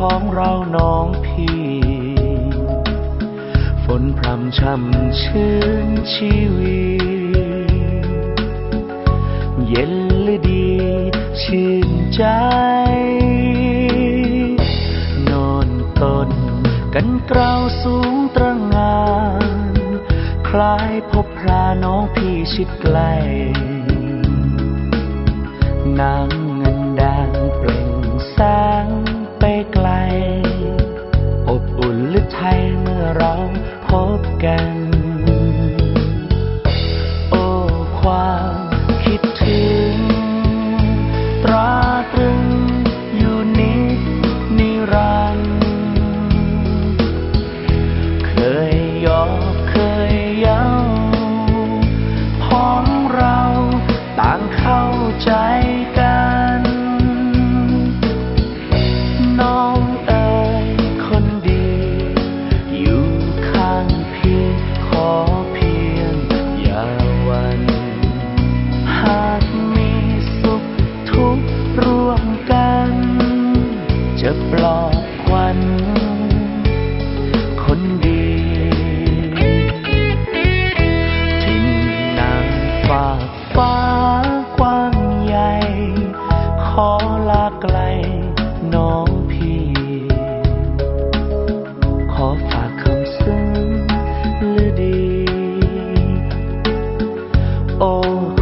ของเราน้องพี่ ฝนพรำช่ำชื้นชีวีเย็นและดีชื่นใจ นอนตนกันเกราสูงตระงาน คล้ายพบพระน้องพี่ชิดไกลนางเงินดางเปล่งแสง bukan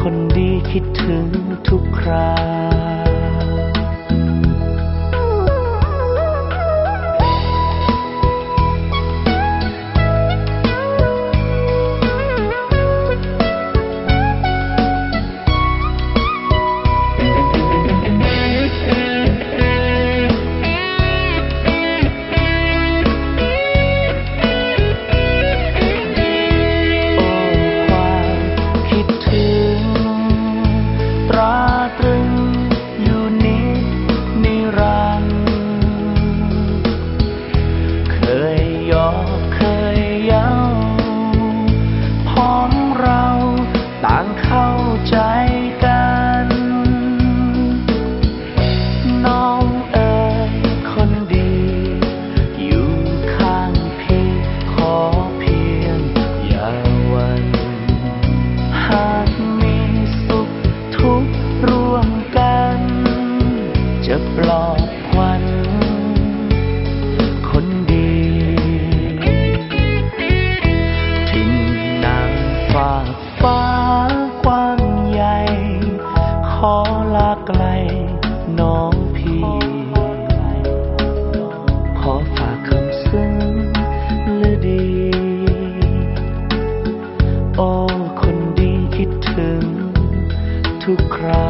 คนดีคิดถึงทุกครา ขอลาไกลน้องพี่ ขอฝากคำซึ้งลือดี โอ้ คนดีคิดถึงทุกครา